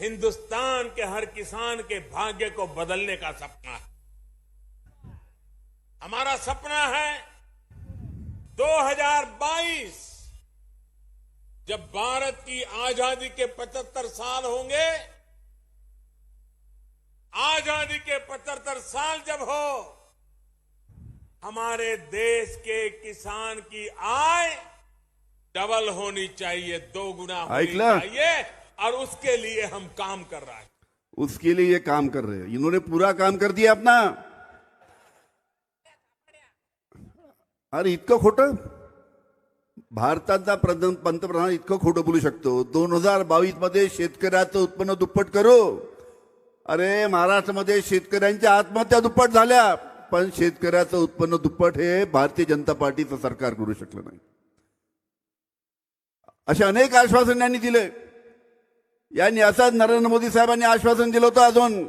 हिंदुस्तान के हर किसान के भाग्य को बदलने का सपना है। हमारा सपना है 2022 जब भारत की आज़ादी के 75 साल होंगे आज़ादी के 75 साल जब हो हमारे देश के किसान की आय डबल होनी चाहिए दो गुना होनी चाहिए। और उसके लिए हम काम कर रहे हैं। उसके लिए ये काम कर रहे हैं। इन्होंने पूरा काम कर दिया अपना। अरे इतकं खोटं? भारताचा प्रधान पंतप्रधान इतकं खोटं बोलू शकतो. दोन हजार बावीसमध्ये शेतकऱ्याचं उत्पन्न दुप्पट करू. अरे महाराष्ट्रामध्ये शेतकऱ्यांच्या आत्महत्या दुप्पट झाल्या. पण शेतकऱ्याचं उत्पन्न दुप्पट हे भारतीय जनता पार्टीचं सरकार करू शकलं नाही. असे अनेक आश्वासन यांनी दिले. यांनी असंच नरेंद्र मोदी साहेबांनी आश्वासन दिलं होतं अजून.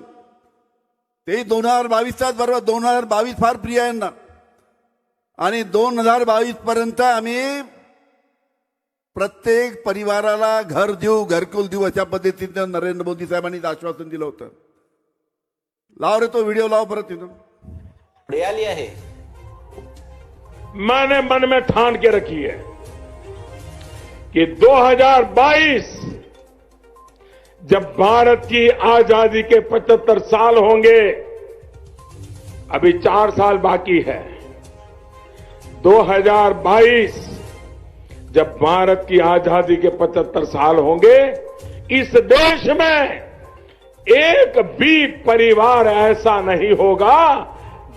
ते दोन हजार बावीसचाच बरोबर दोन हजार बावीस फार प्रिय आहे यांना. आणि दोन हजार बावीस पर्यंत आम्ही प्रत्येक परिवाराला घर देऊ घरकुल देऊ अशा पद्धतीनं नरेंद्र मोदी साहेबांनी आश्वासन दिलं होतं. लाव रे तो व्हिडिओ लाव परत तिथं पुढे आली आहे. मैंने मन में ठान के रखी है कि 2022 जब भारत की आज़ादी के 75 साल होंगे, अभी चार साल बाकी है। 2022 जब भारत की आज़ादी के 75 साल होंगे, इस देश में एक भी परिवार ऐसा नहीं होगा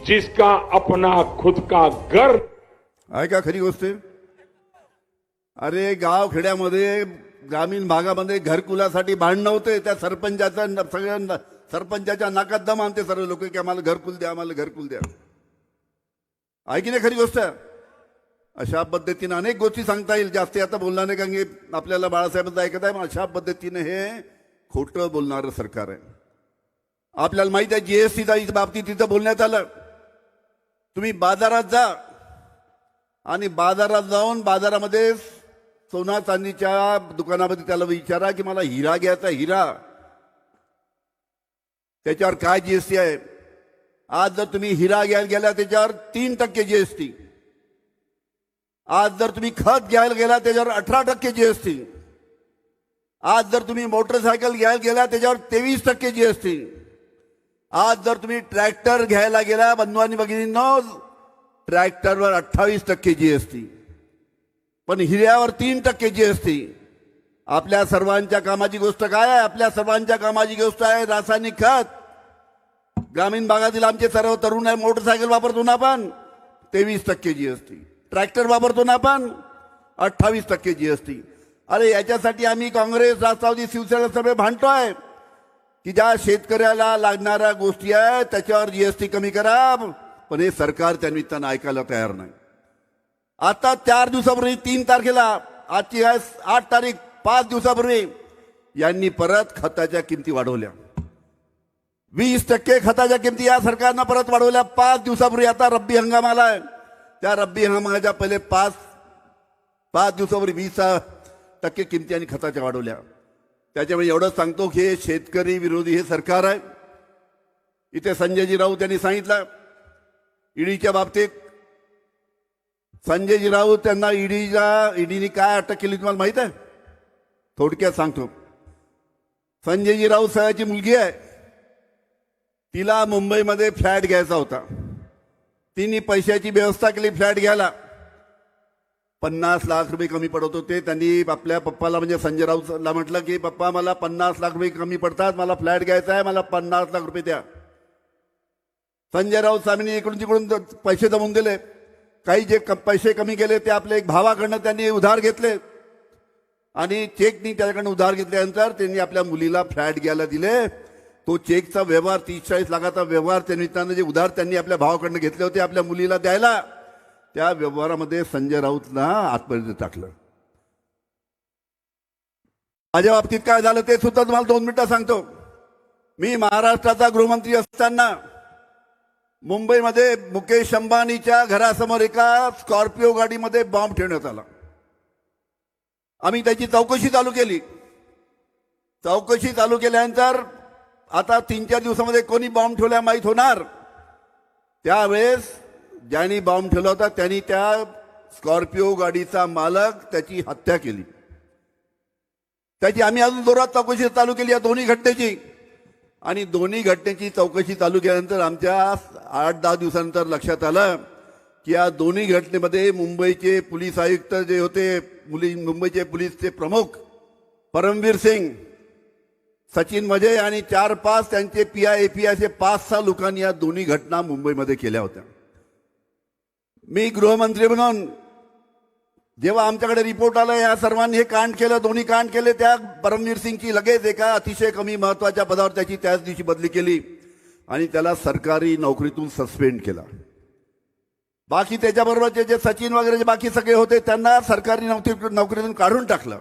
जिसका अपना खुद का घर। आहे का खरी गोष्ट. अरे गाव खेड्यामध्ये ग्रामीण भागामध्ये घरकुलासाठी भांडणं नव्हते त्या सरपंचाचा न- सगळ्या सरपंचाच्या नाकात दम आणते सर्व लोक की आम्हाला घरकुल द्या आम्हाला घरकुल द्या. आहे की नाही खरी गोष्ट? अशा पद्धतीनं अनेक गोष्टी सांगता येईल. जास्त आता बोलणार नाही कारण की आपल्याला बाळासाहेबांचं ऐकत आहे पण अशा पद्धतीनं हे खोटं बोलणारं सरकार आहे. आपल्याला माहिती आहे जीएसटीच्या बाबतीत तिथं बोलण्यात आलं. तुम्ही बाजारात जा आणि बाजारात जाऊन बाजारामध्ये सोना चांदीच्या दुकानामध्ये त्याला विचारा की मला हिरा घ्यायचा हिरा. त्याच्यावर काय जीएसटी आहे? आज जर तुम्ही हिरा घ्यायला गेला त्याच्यावर तीन टक्के जीएसटी आज जर तुम्ही खत घ्यायला गेला त्याच्यावर अठरा टक्के जीएसटी आज जर तुम्ही मोटरसायकल घ्यायला गेला त्याच्यावर तेवीस टक्के जीएसटी आज जर तुम्ही ट्रॅक्टर घ्यायला गेला बंधूंनी भगिनींनो ट्रॅक्टरवर अठ्ठावीस टक्के जीएसटी पण हिऱ्यावर तीन टक्के जी असते आपल्या सर्वांच्या कामाची गोष्ट काय आहे? आपल्या सर्वांच्या कामाची गोष्ट आहे रासायनिक खत. ग्रामीण भागातील आमचे सर्व तरुण आहे मोटरसायकल वापरतो ना आपण? तेवीस टक्के जी जीएसटी ट्रॅक्टर वापरतो ना आपण? अठ्ठावीस टक्के जी असती. अरे याच्यासाठी आम्ही काँग्रेस राष्ट्रवादी शिवसेना सगळे आहे की ज्या शेतकऱ्याला लागणाऱ्या गोष्टी आहेत त्याच्यावर जी एस टी कमी करा. पण हे सरकार त्या निमित्तानं ऐकायला तयार नाही. आता चार दिवसापूर्वी तीन तारखेला आजची आहे आठ तारीख पाच दिवसापूर्वी यांनी परत खताच्या किमती वाढवल्या. वीस टक्के खताच्या किमती या सरकारनं परत वाढवल्या. पाच दिवसापूर्वी आता रब्बी हंगाम आहे त्या रब्बी हंगामाच्या पहिले पाच पाच दिवसापूर्वी वीस टक्के किमती आणि खताच्या वाढवल्या. त्याच्यामुळे एवढंच सांगतो की हे शेतकरी विरोधी हे सरकार आहे. इथे संजयजी राऊत यांनी सांगितलं ईडीच्या बाबतीत संजयजी राऊत त्यांना ईडीच्या ईडीने काय अटक केली तुम्हाला माहीत आहे? थोडक्यात सांगतो. संजयजी राऊत साहेबाची मुलगी आहे. तिला मुंबईमध्ये फ्लॅट घ्यायचा होता. तिने पैशाची व्यवस्था केली फ्लॅट घ्यायला. पन्नास लाख रुपये कमी पडत होते. त्यांनी आपल्या पप्पाला म्हणजे संजय राऊतला म्हटलं की पप्पा मला पन्नास लाख रुपये कमी पडतात. मला फ्लॅट घ्यायचा आहे. मला पन्नास लाख रुपये द्या. संजय राऊत साहेबांनी इकडून तिकडून पैसे जमवून दिले. काही जे क- पैसे कमी केले ते आपले एक भावाकडनं त्यांनी उधार घेतले. आणि चेकनी त्याच्याकडनं उधार घेतल्यानंतर त्यांनी आपल्या मुलीला फ्लॅट घ्यायला दिले. तो चेकचा व्यवहार तीस चाळीस लाखाचा व्यवहार त्या निमित्तानं जे उधार त्यांनी आपल्या भावाकडनं घेतले होते आपल्या मुलीला द्यायला त्या व्यवहारामध्ये संजय राऊतला आतपर्यंत टाकलं. माझ्या बाबतीत काय झालं ते सुद्धा तुम्हाला दोन मिनिटं सांगतो. मी महाराष्ट्राचा गृहमंत्री असताना मुंबईमध्ये मुकेश अंबानीच्या घरासमोर एका स्कॉर्पिओ गाडीमध्ये बॉम्ब ठेवण्यात आला. आम्ही त्याची चौकशी चालू केली. चौकशी चालू केल्यानंतर आता तीन चार दिवसामध्ये कोणी बॉम्ब ठेवल्या माहीत होणार. त्यावेळेस ज्यांनी बॉम्ब ठेवला होता त्यांनी त्या स्कॉर्पिओ गाडीचा मालक त्याची हत्या केली. त्याची आम्ही अजून जोरात चौकशी चालू केली या दोन्ही घटनेची. आणि दोन्ही घटनेची चौकशी चालू केल्यानंतर आमच्या आठ दहा दिवसानंतर लक्षात आलं की या दोन्ही घटनेमध्ये मुंबईचे पोलीस आयुक्त जे होते मुली मुंबईचे पोलीसचे प्रमुख परमवीर सिंग सचिन मजे आणि चार पाच त्यांचे पी आय ए पी असे पाच सहा लोकांनी या दोन्ही घटना मुंबईमध्ये केल्या होत्या. मी गृहमंत्री म्हणून जेव्हा आमच्याकडे रिपोर्ट आला या सर्वांनी हे कांड केलं दोन्ही कांड केले त्या परमवीर सिंगची लगेच एका अतिशय कमी महत्त्वाच्या पदावर त्याची त्याच दिवशी बदली केली आणि त्याला सरकारी नोकरीतून सस्पेंड केला. बाकी त्याच्याबरोबरचे जे सचिन वगैरे जे बाकी सगळे होते त्यांना सरकारी नोकरी नोकरीतून काढून टाकलं.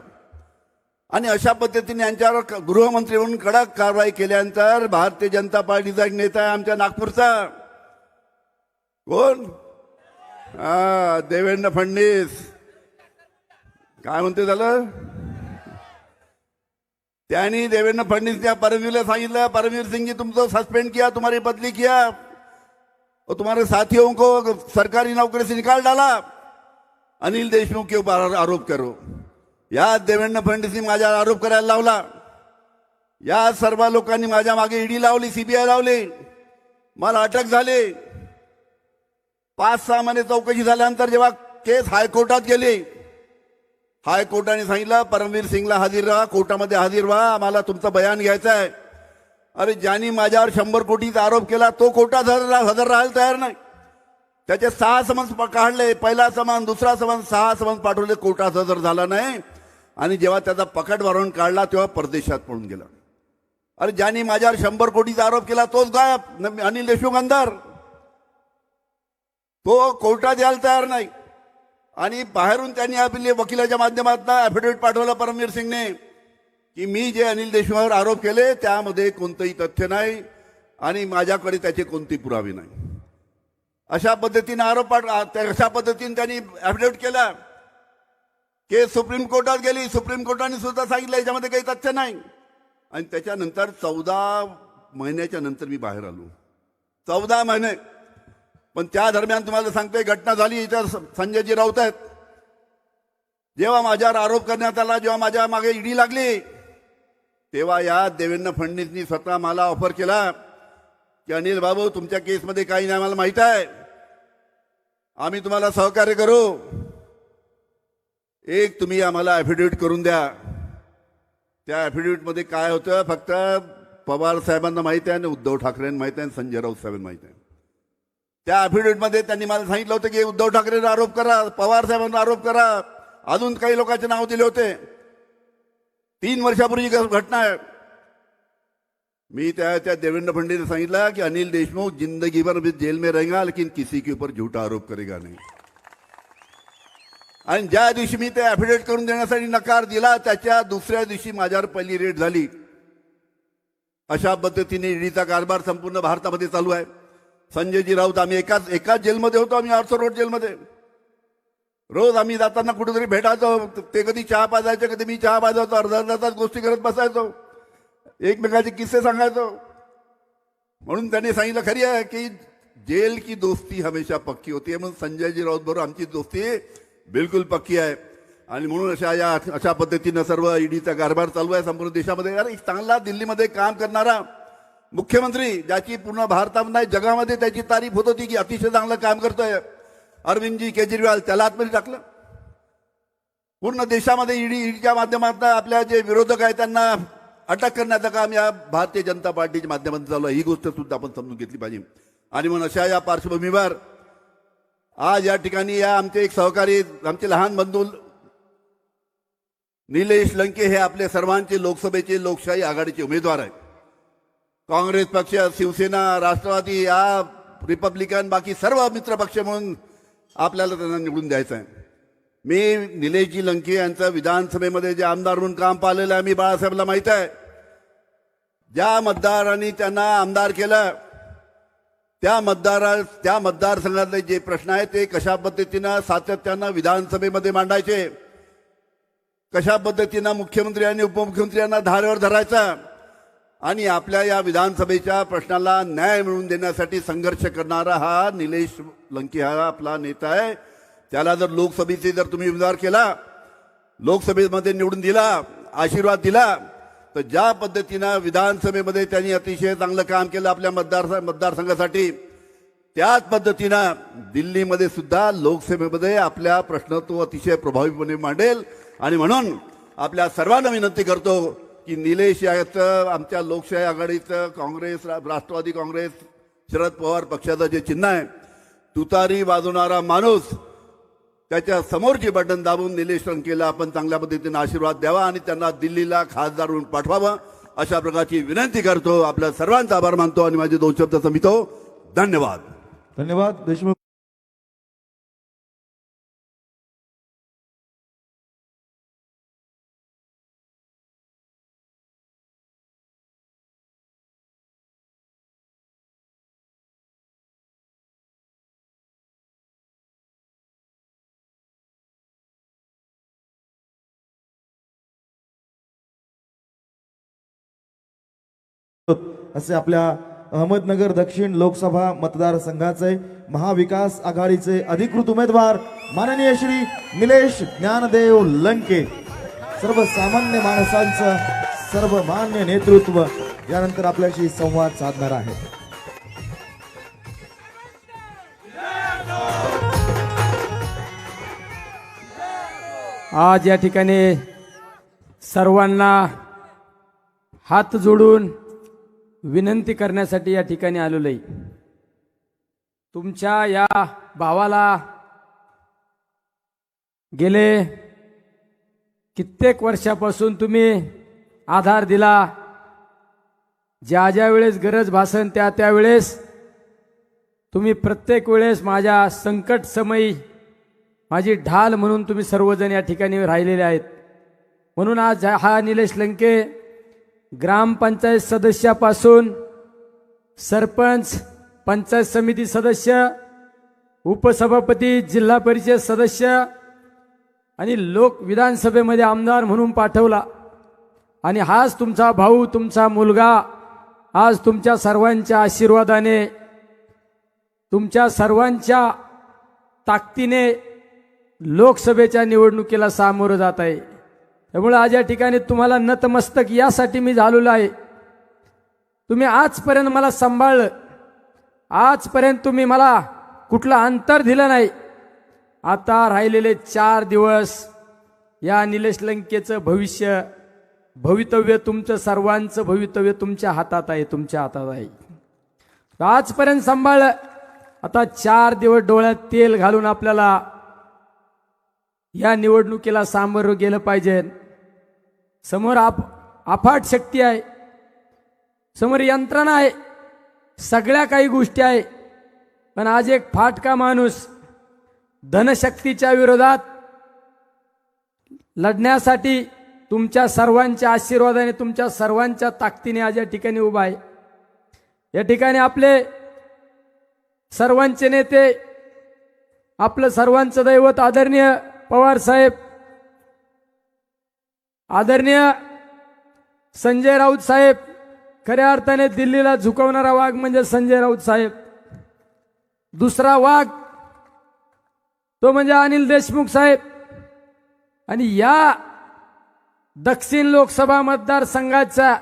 आणि अशा पद्धतीने यांच्यावर गृहमंत्री म्हणून कडक कारवाई केल्यानंतर भारतीय जनता पार्टीचा एक नेता आहे आमच्या नागपूरचा. कोण? देवेंद्र फडणवीस. काय म्हणते झालं त्यांनी देवेंद्र फडणवीस त्या परमवीरला सांगितलं परमवीर सिंगजी तुमचं सस्पेंड किया तुम्हारी बदली किया. और तुम्हारे साथियों को सरकारी नौकरी से निकाल डाला। अनिल देशमुख के ऊपर आरोप करो। या देवेंद्र फडणवीसनी माझ्यावर आरोप करायला लावला। या सर्व लोकांनी माझ्या मागे ईडी लावली सीबीआय लावली. मला अटक झाली. पाच सहा महिने चौकशी झाल्यानंतर जेव्हा केस हायकोर्टात गेली हायकोर्टाने सांगितलं परमवीर सिंगला हजर राहा कोर्टामध्ये हजर व्हा आम्हाला तुमचं बयान घ्यायचं आहे. अरे ज्यांनी माझ्यावर शंभर कोटीचा आरोप केला तो कोर्टात हजर हजर राहायला तयार नाही. त्याचे सहा समन्स प- काढले पहिला समन दुसरा समान सहा समन्स पाठवले कोर्टात हजर झाला नाही. आणि जेव्हा त्याचा पकड वारंट काढला तेव्हा परदेशात पळून गेला. अरे ज्यांनी माझ्यावर शंभर कोटीचा आरोप केला तोच गायब न- अनिल देशमुख अंधार. तो कोर्टात यायला तयार नाही. आणि बाहेरून त्यांनी आपले वकिलाच्या माध्यमातून ॲफिडेव्हिट पाठवलं परमवीर सिंगने की मी जे अनिल देशमुखावर आरोप केले त्यामध्ये कोणतंही तथ्य नाही आणि माझ्याकडे त्याचे कोणती पुरावे नाही. अशा पद्धतीने आरोप पाठ त्या- अशा पद्धतीने त्यांनी ॲफिडेव्हिट केला. केस सुप्रीम कोर्टात गेली. सुप्रीम कोर्टाने सुद्धा सांगितलं याच्यामध्ये काही तथ्य नाही. आणि त्याच्यानंतर चौदा महिन्याच्या नंतर मी बाहेर आलो. चौदा महिने पण त्या दरम्यान तुम्हाला सांगते घटना झाली इथं स- संजयजी राऊत आहेत. जेव्हा माझ्यावर आरोप करण्यात आला जेव्हा माझ्या मागे ईडी लागली तेव्हा या देवेंद्र फडणवीसनी स्वतः मला ऑफर केला की अनिल बाबू तुमच्या केसमध्ये काही नाही मला माहीत आहे. आम्ही तुम्हाला सहकार्य करू. एक तुम्ही आम्हाला ॲफिडेविट करून द्या. त्या ॲफिडेविटमध्ये काय होतं फक्त पवार साहेबांना माहिती आहे आणि उद्धव ठाकरेंना माहिती आहे आणि संजय राऊत साहेबांना माहिती आहे. त्या ॲफिडेव्हिटमध्ये त्यांनी मला सांगितलं होतं की उद्धव ठाकरेंना आरोप करा पवार साहेबांना आरोप करा. अजून काही लोकांचे नाव दिले होते. तीन वर्षापूर्वी घटना आहे. मी त्या त्या देवेंद्र फडणवीस सांगितलं की अनिल देशमुख जिंदगी भर जेल में रहेगा लेकिन किसी के ऊपर झूठा आरोप करेगा नाही. आणि ज्या दिवशी मी ते ॲफिडेव्हिट करून देण्यासाठी नकार दिला त्याच्या दुसऱ्या दिवशी माझ्यावर पहिली रेट झाली. अशा पद्धतीने ईडीचा कारभार संपूर्ण भारतामध्ये चालू आहे. संजयजी राऊत आम्ही एकाच एकाच जेलमध्ये होतो आम्ही आरसो रोड जेलमध्ये. रोज आम्ही जाताना कुठेतरी भेटायचो ते कधी चहा पाजायचे कधी मी चहा पाजायचो अर्धा अर्धा तास गोष्टी करत बसायचो. एकमेकाचे किस्से सांगायचो. म्हणून त्यांनी सांगितलं खरी आहे की जेल की दोस्ती हमेशा पक्की होती म्हणून संजयजी राऊत बरोबर आमची दोस्ती बिलकुल पक्की आहे. आणि म्हणून अशा या अशा पद्धतीनं सर्व ईडीचा कारभार चालू आहे संपूर्ण देशामध्ये. अरे चांगला दिल्लीमध्ये काम करणारा मुख्यमंत्री ज्याची पूर्ण भारतामध्ये नाही जगामध्ये त्याची तारीफ होत होती की अतिशय चांगलं काम करतोय. अरविंदजी केजरीवाल त्याला आतमध्ये टाकलं. पूर्ण देशामध्ये ईडी ईडीच्या माध्यमातून आपल्या जे विरोधक आहेत त्यांना अटक करण्याचं काम या भारतीय जनता पार्टीच्या माध्यमातून चालू आहे. ही गोष्ट सुद्धा आपण समजून घेतली पाहिजे. आणि म्हणून अशा या पार्श्वभूमीवर आज या ठिकाणी या आमचे एक सहकारी आमचे लहान बंधू निलेश लंके हे आपले सर्वांचे लोकसभेचे लोकशाही आघाडीचे उमेदवार आहेत. काँग्रेस पक्ष शिवसेना राष्ट्रवादी या रिपब्लिकन बाकी सर्व मित्र पक्ष म्हणून आपल्याला त्यांना निवडून द्यायचं आहे. मी निलेशजी लंके यांचं विधानसभेमध्ये जे आमदार म्हणून काम पाहिलेलं आहे मी बाळासाहेबला माहीत आहे. ज्या मतदारांनी त्यांना आमदार केलं त्या मतदारा त्या मतदारसंघातले जे प्रश्न आहेत ते कशा पद्धतीनं सातत्यानं विधानसभेमध्ये मांडायचे? कशा पद्धतीनं मुख्यमंत्री आणि उपमुख्यमंत्र्यांना धारेवर धरायचं? आणि आपल्या या विधानसभेच्या प्रश्नाला न्याय मिळवून देण्यासाठी संघर्ष करणारा हा निलेश लंकी हा आपला नेता आहे. त्याला जर लोकसभेचे जर तुम्ही उमेदवार केला लोकसभेमध्ये निवडून दिला आशीर्वाद दिला तर ज्या पद्धतीनं विधानसभेमध्ये त्यांनी अतिशय चांगलं काम केलं आपल्या मतदार मतदारसंघासाठी त्याच पद्धतीनं दिल्लीमध्ये सुद्धा लोकसभेमध्ये आपल्या प्रश्न तो अतिशय प्रभावीपणे मांडेल. आणि म्हणून आपल्या सर्वांना विनंती करतो की निलेश याचं आमच्या लोकशाही आघाडीचं काँग्रेस रा- राष्ट्रवादी काँग्रेस शरद पवार पक्षाचं जे चिन्ह आहे तुतारी वाजवणारा माणूस त्याच्या समोरची बटन दाबून निलेश रंकेला आपण चांगल्या पद्धतीने आशीर्वाद द्यावा आणि त्यांना दिल्लीला खासदार म्हणून पाठवावं अशा प्रकारची विनंती करतो. आपल्या सर्वांचा आभार मानतो आणि माझे दोन शब्द समितो धन्यवाद. धन्यवाद. देशमुख असे आपल्या अहमदनगर दक्षिण लोकसभा मतदारसंघाचे महाविकास आघाडीचे अधिकृत उमेदवार माननीय श्री निलेश ज्ञानदेव लंके. सर्वसामान्य माणसांचं सर्वमान्य नेतृत्व यानंतर आपल्याशी संवाद साधणार आहे. आज या ठिकाणी सर्वांना हात जोडून विनंती करण्यासाठी या ठिकाणी आलेलो आहे तुमच्या या भावाला गेले कित्येक वर्षापासून तुम्ही आधार दिला. ज्या ज्या वेळेस गरज भासन त्या त्यावेळेस तुम्ही प्रत्येक वेळेस माझ्या संकट समयी माझी ढाल म्हणून तुम्ही सर्वजण या ठिकाणी राहिलेले आहेत. म्हणून आज हा निलेश लंके ग्रामपंचायत सदस्यापासून सरपंच पंचायत समिती सदस्य उपसभापती जिल्हा परिषद सदस्य आणि लोक विधानसभेमध्ये आमदार म्हणून पाठवला. आणि हाच तुमचा भाऊ तुमचा मुलगा आज तुमच्या सर्वांच्या आशीर्वादाने तुमच्या सर्वांच्या ताकदीने लोकसभेच्या निवडणुकीला सामोरं जात आहे. त्यामुळे आज या ठिकाणी तुम्हाला नतमस्तक यासाठी मी झालेलो आहे. तुम्ही आजपर्यंत मला सांभाळलं. आजपर्यंत तुम्ही मला कुठलं अंतर दिलं नाही. आता राहिलेले चार दिवस या निलेश लंकेचं भविष्य भवितव्य तुमचं सर्वांचं भवितव्य तुमच्या हातात आहे तुमच्या हातात आहे. आजपर्यंत सांभाळलं. आता चार दिवस डोळ्यात तेल घालून आपल्याला या निवडणुकीला सामोरं गेलं पाहिजे. समोर आप अफाट शक्ती आहे. समोर यंत्रणा आहे. सगळ्या काही गोष्टी आहे. पण आज एक फाटका माणूस धनशक्तीच्या विरोधात लढण्यासाठी तुमच्या सर्वांच्या आशीर्वादाने तुमच्या सर्वांच्या ताकदीने आज या ठिकाणी उभा आहे. या ठिकाणी आपले सर्वांचे नेते आपलं सर्वांचं दैवत आदरणीय पवार साहेब आदरणीय संजय राऊत साहेब खऱ्या अर्थाने दिल्लीला झुकवणारा वाघ म्हणजे संजय राऊत साहेब. दुसरा वाघ तो म्हणजे अनिल देशमुख साहेब. आणि या दक्षिण लोकसभा मतदारसंघाच्या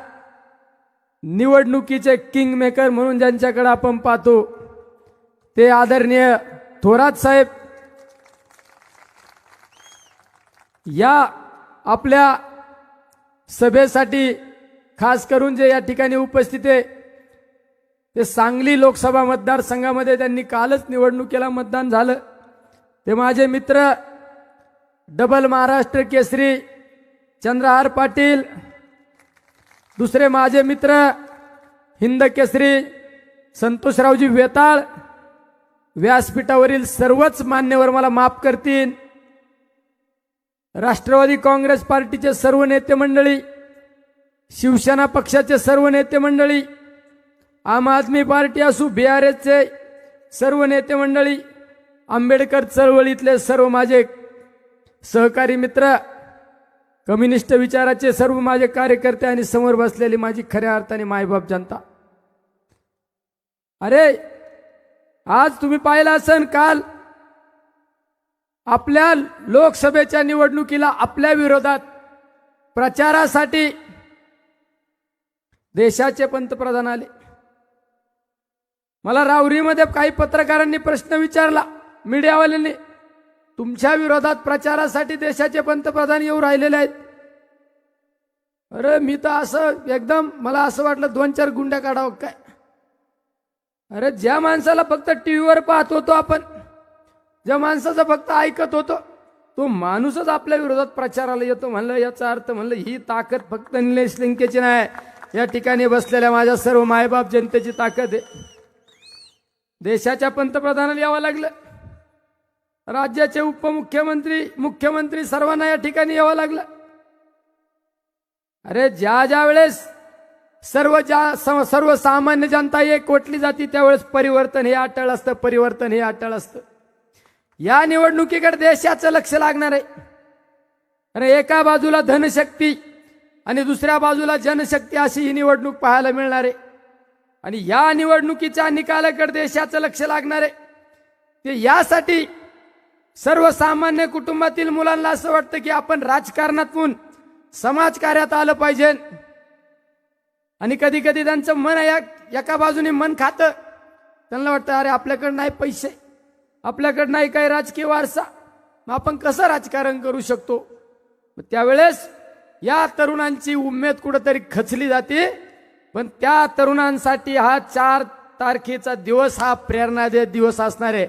निवडणुकीचे किंग मेकर म्हणून ज्यांच्याकडे आपण पाहतो ते आदरणीय थोरात साहेब. या आपल्या सभेसाठी खास करून जे या ठिकाणी उपस्थित आहे ते सांगली लोकसभा मतदारसंघामध्ये त्यांनी कालच निवडणुकीला मतदान झालं. ते माझे मित्र डबल महाराष्ट्र केसरी चंद्रहार पाटील दुसरे माझे मित्र हिंद केसरी संतोषरावजी वेताळ व्यासपीठावरील सर्वच मान्यवर मला माफ करतील. राष्ट्रवादी काँग्रेस पार्टीचे सर्व नेते मंडळी शिवसेना पक्षाचे सर्व नेते मंडळी आम आदमी पार्टी असू बी आर एसचे सर्व नेते मंडळी आंबेडकर चळवळीतले सर्व माझे सहकारी मित्र कम्युनिस्ट विचाराचे सर्व माझे कार्यकर्ते आणि समोर बसलेली माझी खऱ्या अर्थाने मायबाप जनता. अरे आज तुम्ही पाहिलं असन काल आपल्या लोकसभेच्या निवडणुकीला आपल्या विरोधात प्रचारासाठी देशाचे पंतप्रधान आले. मला रावरीमध्ये काही पत्रकारांनी प्रश्न विचारला मीडियावाल्यांनी तुमच्या विरोधात प्रचारासाठी देशाचे पंतप्रधान येऊ राहिलेले आहेत. अरे मी तर असं एकदम मला असं वाटलं दोन चार गुंड्या काढावं काय? अरे ज्या माणसाला फक्त टीव्हीवर पाहत होतो आपण ज्या माणसाचं फक्त ऐकत होतं तो माणूसच आपल्या विरोधात प्रचाराला येतो म्हणलं याचा अर्थ म्हणलं ही ताकद फक्त निलेश लिंकेची नाही. या ठिकाणी बसलेल्या माझ्या सर्व मायबाप जनतेची ताकद आहे. देशाच्या पंतप्रधानाला यावं लागलं. राज्याचे उपमुख्यमंत्री मुख्यमंत्री सर्वांना या ठिकाणी यावं लागलं. अरे ज्या ज्या वेळेस सर्व ज्या स- सर्वसामान्य जनता एक कोटली जाती त्यावेळेस परिवर्तन हे अटळ असतं परिवर्तन हे अटळ असतं. या निवडणुकीकडे देशाचं लक्ष लागणार आहे. कारण एका बाजूला धनशक्ती आणि दुसऱ्या बाजूला जनशक्ती अशी ही निवडणूक पाहायला मिळणार आहे. आणि या निवडणुकीच्या निकालाकडे देशाचं लक्ष लागणार आहे. ते यासाठी सर्वसामान्य कुटुंबातील मुलांना असं वाटतं की आपण राजकारणातून समाजकार्यात आलं पाहिजे. आणि कधी कधी त्यांचं मन या एका बाजूने मन खातं. त्यांना वाटतं अरे आपल्याकडे नाही पैसे. आपल्याकडे नाही काही राजकीय वारसा. मग आपण कसं राजकारण करू शकतो? त्यावेळेस या तरुणांची उमेद कुठंतरी खचली जाते. पण त्या तरुणांसाठी हा चार तारखेचा दिवस हा प्रेरणादायी दिवस असणार आहे.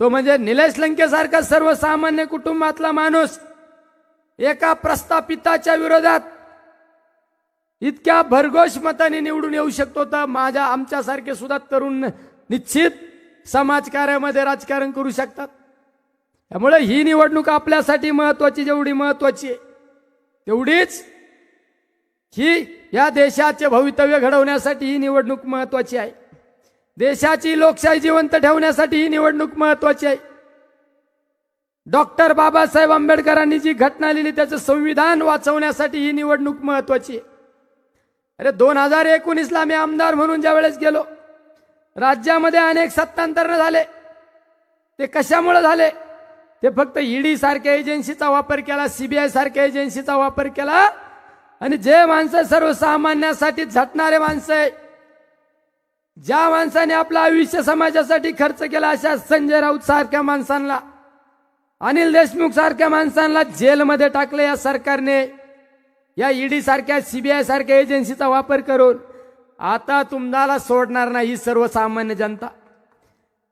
तो म्हणजे निलेश लंकेसारखा सर्वसामान्य कुटुंबातला माणूस एका प्रस्थापिताच्या विरोधात इतक्या भरघोष मताने निवडून येऊ शकतो. तर माझ्या आमच्यासारखे सुद्धा तरुण निश्चित समाजकार्यामध्ये राजकारण करू शकतात. त्यामुळे ही निवडणूक आपल्यासाठी महत्वाची जेवढी महत्वाची आहे तेवढीच ही या देशाचे भवितव्य घडवण्यासाठी ही निवडणूक महत्वाची आहे. देशाची लोकशाही जिवंत ठेवण्यासाठी ही निवडणूक महत्वाची आहे. डॉक्टर बाबासाहेब आंबेडकरांनी जी घटना लिहिली त्याचं संविधान वाचवण्यासाठी ही निवडणूक महत्वाची आहे. अरे दोन हजार एकोणीसला मी आमदार म्हणून ज्या वेळेस गेलो राज्यामध्ये अनेक सत्तांतरणं झाले. ते कशामुळे झाले? ते फक्त ईडी सारख्या एजन्सीचा वापर केला सीबीआय सारख्या एजन्सीचा वापर केला आणि जे माणसं सर्वसामान्यासाठी झटणारे माणसं आहे ज्या माणसाने आपलं आयुष्य समाजासाठी खर्च केला अशा संजय राऊत सारख्या माणसांना अनिल देशमुख सारख्या माणसांना जेलमध्ये टाकलं या सरकारने या ईडी सारख्या सीबीआय सारख्या एजन्सीचा वापर करून. आता तुम्हाला सोडणार नाही ही सर्वसामान्य जनता.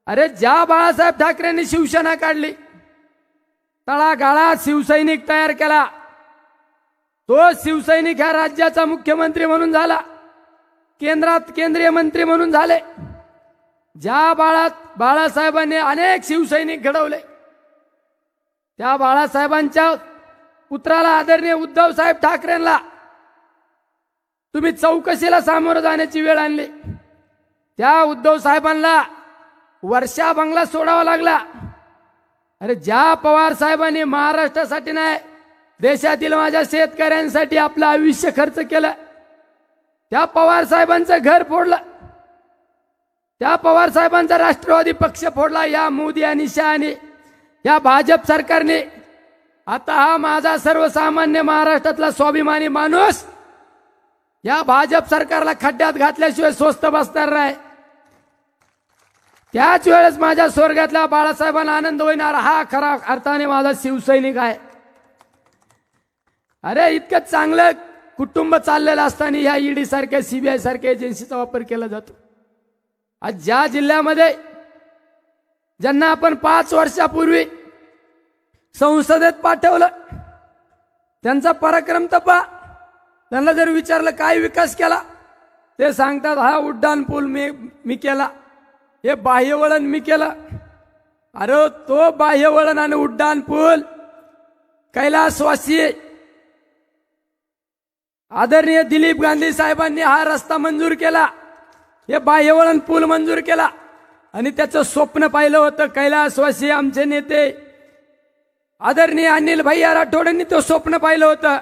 अरे ज्या बाळासाहेब ठाकरेंनी शिवसेना काढली तळागाळात शिवसैनिक तयार केला. तो शिवसैनिक ह्या राज्याचा मुख्यमंत्री म्हणून झाला केंद्रात केंद्रीय मंत्री म्हणून झाले. ज्या बाळात बाळासाहेबांनी अनेक शिवसैनिक घडवले त्या बाळासाहेबांच्या पुत्राला आदरणीय उद्धव साहेब ठाकरेंना तुम्ही चौकशीला सामोरं जाण्याची वेळ आणली. त्या उद्धव साहेबांना वर्षा बंगला सोडावा लागला. अरे ज्या पवार साहेबांनी महाराष्ट्रासाठी नाही देशातील माझ्या शेतकऱ्यांसाठी आपलं आयुष्य खर्च केलं त्या पवार साहेबांचं घर फोडलं. त्या पवार साहेबांचा राष्ट्रवादी पक्ष फोडला या मोदी आणि शहाने या भाजप सरकारने. आता हा माझा सर्वसामान्य महाराष्ट्रातला स्वाभिमानी माणूस या भाजप सरकारला खड्ड्यात घातल्याशिवाय स्वस्त बसणार नाही. त्याच वेळेस माझ्या स्वर्गातल्या बाळासाहेबांना आनंद होणार हा खरा अर्थाने माझा शिवसैनिक आहे. अरे इतकं चांगलं कुटुंब चाललेलं असताना ह्या ईडी सारख्या सीबीआय सारख्या एजन्सीचा वापर केला जातो. आज ज्या जिल्ह्यामध्ये ज्यांना आपण पाच वर्षापूर्वी संसदेत पाठवलं त्यांचा पराक्रम तपा त्यांना जर विचारलं काय विकास केला? ते सांगतात हा उड्डाण पूल मी मी केला. हे बाह्यवळण मी केलं. अरे तो बाह्यवळण आणि उड्डाण पूल कैलासवासी. आदरणीय दिलीप गांधी साहेबांनी हा रस्ता मंजूर केला. हे बाह्यवळण पूल मंजूर केला. आणि त्याचं स्वप्न पाहिलं होतं कैलासवासी आमचे नेते. आदरणीय अनिल भैया राठोडांनी तो स्वप्न पाहिलं होतं.